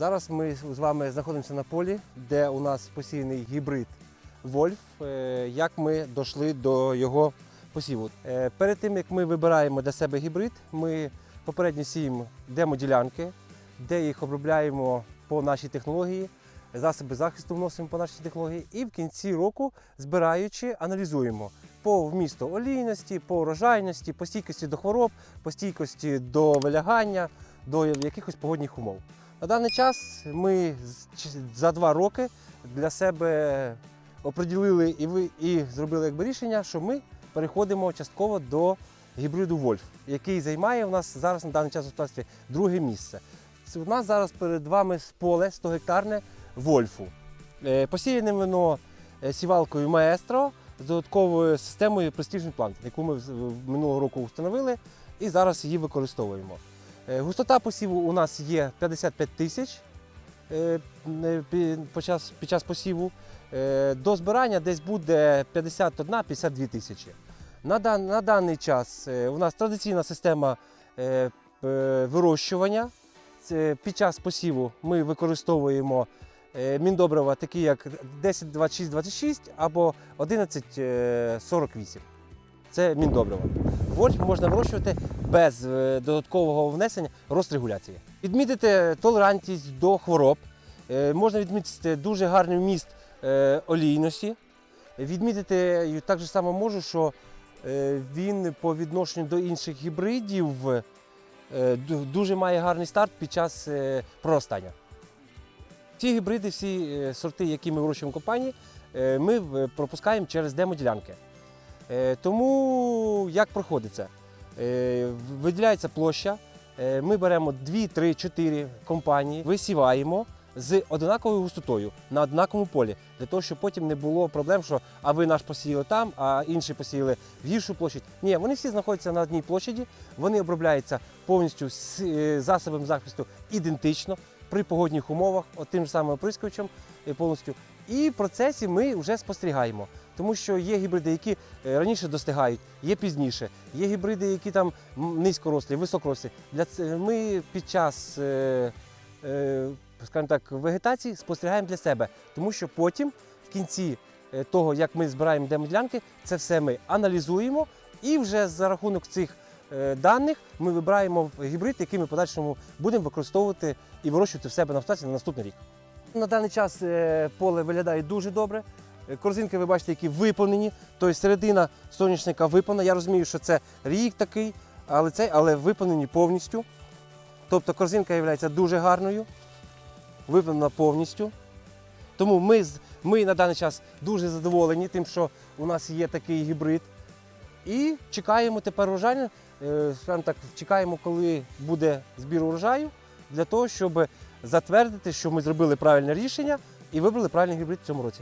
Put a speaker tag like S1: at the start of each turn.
S1: Зараз ми з вами знаходимося на полі, де у нас посіяний гібрид Вольф. Е, Як ми дійшли до його посіву? Е, Перед тим як ми вибираємо для себе гібрид, ми попередньо сіємо демо-ділянки, де їх обробляємо по нашій технології, засоби захисту вносимо по нашій технології, і в кінці року, збираючи, аналізуємо по вмісту олійності, по урожайності, по стійкості до хвороб, по стійкості до вилягання, до якихось погодних умов. На даний час ми за два роки для себе оприділили і, ви, і зробили якби рішення, що ми переходимо частково до гібриду Вольф, який займає у нас зараз на даний час у господарстві друге місце. Це У нас зараз перед вами поле 100 гектарне Вольфу. Е, Посіяне воно е, сівалкою Маестро з додатковою системою Prestige Plant, яку ми минулого року встановили і зараз її використовуємо. Е, Густота посіву у нас є 55 тисяч е, е, пі- під час, посіву. До збирання десь буде 51-52 тисячі. На, дан, на даний час у нас традиційна система вирощування. Під час посіву ми використовуємо міндобрива, такі як 10, 26, 26 або 11, е, 48. Це міндобрива. Вольф можна вирощувати без е, додаткового внесення розрегуляції. Відмітити толерантність до хвороб. Е, Можна відмітити дуже гарний вміст е, олійності. Відмітити так же само можу, що він по відношенню до інших гібридів дуже має гарний старт під час проростання. Ці гібриди, всі сорти, які ми вирощуємо в компанії, ми пропускаємо через демоділянки. Е, Тому як проходить це? Е, Виділяється площа, е, ми беремо 2, 3, 4 компанії, висіваємо з однаковою густотою на однаковому полі, для того, щоб потім не було проблем, що а ви наш посіяли там, а інші посіяли в гіршу площадь. Ні, вони всі знаходяться на одній площаді, вони обробляються повністю з засобом захисту ідентично при погодних умовах, от тим же самим оприскувачем е, повністю. І процесі ми вже спостерігаємо. Тому що є гібриди, які е, раніше достигають, є пізніше. Є гібриди, які там низькорослі, високорослі. Для ми під час, е, скажімо так, вегетації спостерігаємо для себе, тому що потім, в кінці того, як ми збираємо демоділянки, це все ми аналізуємо, і вже за рахунок цих даних ми вибираємо гібрид, який ми подальшому будемо використовувати і вирощувати в себе на встаті на наступний рік. На даний час е, поле виглядає дуже добре. Е, Корзинки, ви бачите, які виповнені. Тобто середина соняшника виповнена. Я розумію, що це рік такий, але цей, але виповнені повністю. Тобто корзинка є дуже гарною, виповнена повністю. Тому ми, ми на даний час дуже задоволені тим, що у нас є такий гібрид. І чекаємо тепер урожай, е, скажімо так, чекаємо, коли буде збір урожаю, для того, щоб затвердити, що ми зробили правильне рішення і вибрали правильний гібрид в цьому році.